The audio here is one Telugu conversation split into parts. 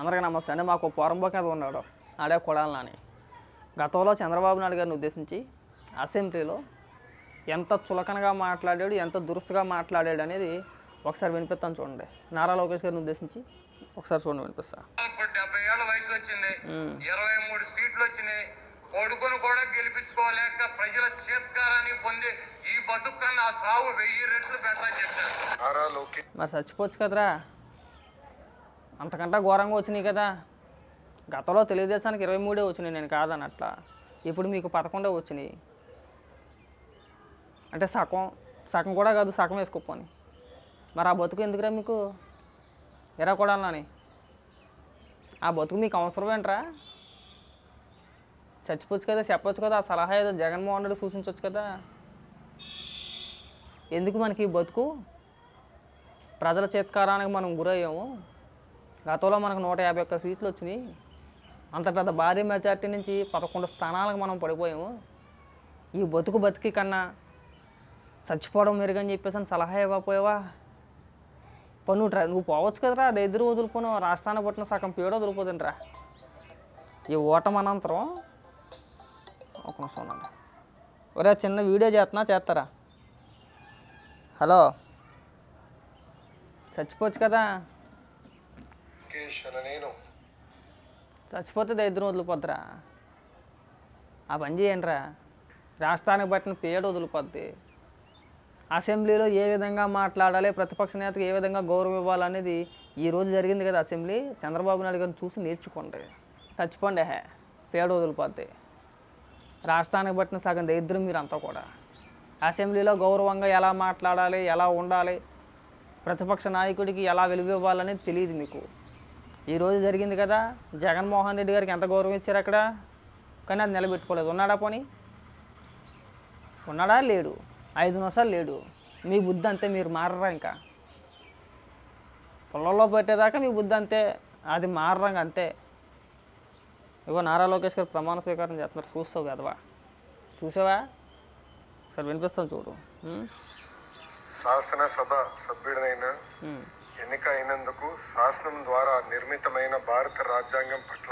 అందరికీ నమస్తే అండి. మాకు పోరంబో కథ ఉన్నాడు. ఆడే కొడాలని. గతంలో చంద్రబాబు నాయుడు గారిని ఉద్దేశించి అసెంబ్లీలో ఎంత చులకనగా మాట్లాడాడు ఎంత దురుసుగా మాట్లాడాడు అనేది ఒకసారి వినిపిస్తాను చూడండి. నారా లోకేష్ గారిని ఉద్దేశించి ఒకసారి చూడండి వినిపిస్తా. డెబ్బై ఏళ్ళ వయసు వచ్చింది. ఇరవై మూడు సీట్లు వచ్చినాయి. కొడుకును కూడా గెలిపించుకోలేక ప్రజల చేత్కారాన్ని పొంది ఈ బతుకు కన్నా ఆ చావు వెయ్యి రెట్లు బెటర్ చెప్పారు. నారా లోకేష్ మరి చచ్చిపోవచ్చు కదరా. అంతకంటే ఘోరంగా వచ్చినాయి కదా. గతంలో తెలుగుదేశానికి ఇరవై మూడే వచ్చినాయి నేను కాదనట్లా. ఇప్పుడు మీకు పదకొండే వచ్చినాయి. అంటే సగం సగం కూడా కాదు సగం వేసుకోపోని మరి ఆ బతుకు ఎందుకురా మీకు? ఎరా కొడాలని. ఆ బతుకు మీకు అవసరం ఏంట్రా? చచ్చిపోవచ్చు కదా చెప్పొచ్చు కదా ఆ సలహా ఏదో జగన్మోహన్ రెడ్డి సూచించవచ్చు కదా. ఎందుకు మనకి ఈ బతుకు? ప్రజల చేత్కారానికి మనం గురయ్యాము. గతంలో మనకు నూట యాభై ఒక్క సీట్లు వచ్చినాయి. అంత పెద్ద భారీ మెజార్టీ నుంచి పదకొండు స్థానాలకు మనం పడిపోయాము. ఈ బతుకు బతికి కన్నా చచ్చిపోవడం మెరుగని చెప్పేసి అని సలహా ఇవ్వకపోయావా? పన్ను ట్రా నువ్వు పోవచ్చు కదరా అది ఎదురు వదులుకోను రాష్ట్రాన్ని పుట్టిన సగం పేడ వదిలిపోతుందిరా ఈ ఓటం అనంతరం ఒక నిమిషం ఒరే చిన్న వీడియో చేస్తున్నా చేస్తారా? హలో? చచ్చిపోవచ్చు కదా? నేను. చచ్చిపోతే దరిద్రం వదిలిపోద్దురా. ఆ పని చేయండిరా. రాష్ట్రానికి పట్టిన పేరు వదిలిపోద్ది. అసెంబ్లీలో ఏ విధంగా మాట్లాడాలి ప్రతిపక్ష నేతకు ఏ విధంగా గౌరవం ఇవ్వాలనేది ఈ రోజు జరిగింది కదా అసెంబ్లీ. చంద్రబాబు నాయుడు గారిని చూసి నేర్చుకోండి. చచ్చిపోండి హే. పేడ వదిలిపోద్ది. రాష్ట్రానికి పట్టిన సగం దరిద్రం మీరంతా కూడా. అసెంబ్లీలో గౌరవంగా ఎలా మాట్లాడాలి ఎలా ఉండాలి ప్రతిపక్ష నాయకుడికి ఎలా విలువ ఇవ్వాలనేది తెలియదు మీకు. ఈరోజు జరిగింది కదా జగన్మోహన్ రెడ్డి గారికి ఎంత గౌరవం ఇచ్చారు అక్కడ? కానీ అది నిలబెట్టుకోలేదు. ఉన్నాడా పోనీ? ఉన్నాడా? లేడు. ఐదు నిమిషాలు లేడు. మీ బుద్ధి అంతే మీరు మారరా ఇంకా? పొలంలో పెట్టేదాకా మీ బుద్ధి అంతే అది మారరా అంతే. ఇగో నారా లోకేష్ గారు ప్రమాణ స్వీకారం చేస్తున్నారు. చూస్తావు కదవా చూసావా? సరే వినిపిస్తాను చూడు? శాసనసభ సభ్యుడైన ఉం. ఎన్నిక అయినందుకు శాసనం ద్వారా నిర్మితమైన భారత రాజ్యాంగం పట్ల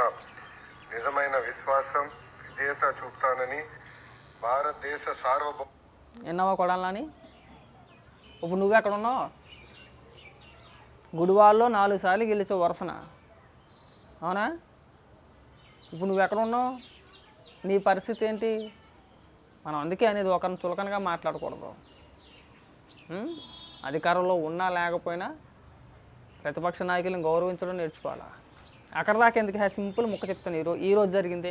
నిజమైన విశ్వాసం విధేయత చూపుతానని భారతదేశ సార్వభౌమ విన్నావా కొడాలని? ఇప్పుడు నువ్వు ఎక్కడ ఉన్నావు? గుడివాళ్ళలో నాలుగు సార్లు గెలిచావు వరుసన? అవునా? ఇప్పుడు నువ్వు ఎక్కడ ఉన్నావు? నీ పరిస్థితి ఏంటి? మనం అందుకే అనేది ఒకరిని చులకనగా మాట్లాడకూడదు. అధికారంలో ఉన్నా లేకపోయినా ప్రతిపక్ష నాయకులను గౌరవించడం నేర్చుకోవాలా? అక్కడ దాకా ఎందుకు సింపుల్ ముక్క చెప్తాను ఈరోజు ఈరోజు జరిగింది.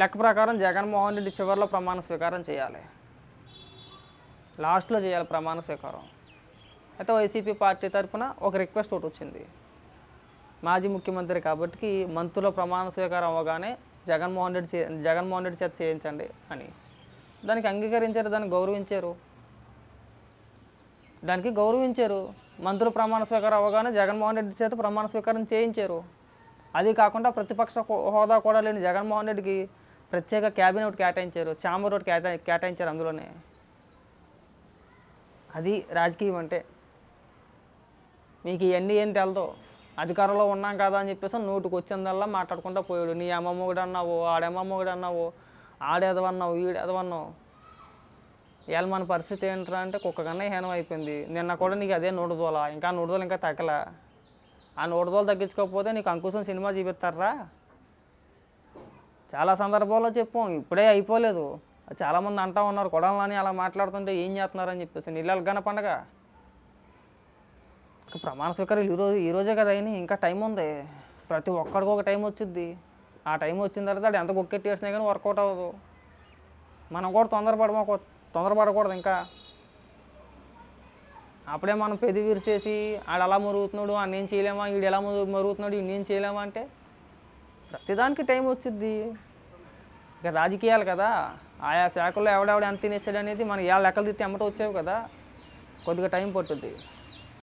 లెక్క ప్రకారం జగన్మోహన్ రెడ్డి చివరిలో ప్రమాణ స్వీకారం చేయాలి. లాస్ట్లో చేయాలి ప్రమాణ స్వీకారం. అయితే వైసీపీ పార్టీ తరఫున ఒక రిక్వెస్ట్ ఒకటి వచ్చింది. మాజీ ముఖ్యమంత్రి కాబట్టి మంత్రుల ప్రమాణ స్వీకారం అవ్వగానే జగన్మోహన్ రెడ్డి చే జగన్మోహన్ రెడ్డి చేత చేయించండి అని. దానికి అంగీకరించారు దాన్ని గౌరవించారు. దానికి గౌరవించారు. మంత్రులు ప్రమాణ స్వీకారం అవ్వగానే జగన్మోహన్ రెడ్డి చేత ప్రమాణ స్వీకారం చేయించారు. అది కాకుండా ప్రతిపక్ష హోదా కూడా లేని జగన్మోహన్ రెడ్డికి ప్రత్యేక క్యాబినెట్ ఒకటి కేటాయించారు. ఛాంబర్ ఒకటి కేటా కేటాయించారు అందులోనే. అది రాజకీయం అంటే. మీకు ఇవన్నీ ఏం తెలదు. అధికారంలో ఉన్నాం కదా అని చెప్పేసి నోటుకు వచ్చిందల్లా మాట్లాడుకుంటూ పోయాడు. నీ అమ్మమ్మ కూడా అన్నావు ఆడమ్మమ్మ కూడా అన్నావు ఆడేదవన్నావు ఈడేదవన్నావు. ఇవాళ మన పరిస్థితి ఏంట్రా అంటే కుక్క కన్నా హీనం అయిపోయింది. నిన్న కూడా నీకు అదే నూడుదోల ఇంకా నూడుదోల ఇంకా తగ్గల. ఆ నూడుదోలు తగ్గించుకోకపోతే నీకు అంకుశం సినిమా చూపిస్తారా? చాలా సందర్భాల్లో చెప్పాం ఇప్పుడే అయిపోలేదు. చాలామంది అంటా ఉన్నారు కొడాలని అలా మాట్లాడుతుంటే ఏం చేస్తున్నారని చెప్పేసి. నీళ్ళ గన పండగ. ప్రమాణ స్వీకారం ఈరోజు ఈరోజే కదా అయినాయి ఇంకా టైం ఉంది. ప్రతి ఒక్కడికి ఒక టైం వచ్చింది ఆ టైం వచ్చిన తర్వాత అది ఎంత గొక్కెట్టి వేసినా కానీ వర్కౌట్ అవ్వదు. మనం కూడా తొందరపడమా తొందరపడకూడదు ఇంకా. అప్పుడే మనం పెది విరిచేసి ఆడు అలా మరుగుతున్నాడు ఆ నేను చేయలేమా వీడు ఎలా మరుగుతున్నాడు వీడు నేను చేయలేమా అంటే ప్రతిదానికి టైం వచ్చిద్ది. ఇక రాజకీయాలు కదా. ఆయా శాఖల్లో ఎవడెవడ ఎంత తినేసాడు అనేది మనం ఏ లెక్కలు తిత్తి ఎమ్మట వచ్చేవి కదా. కొద్దిగా టైం పట్టుద్ది.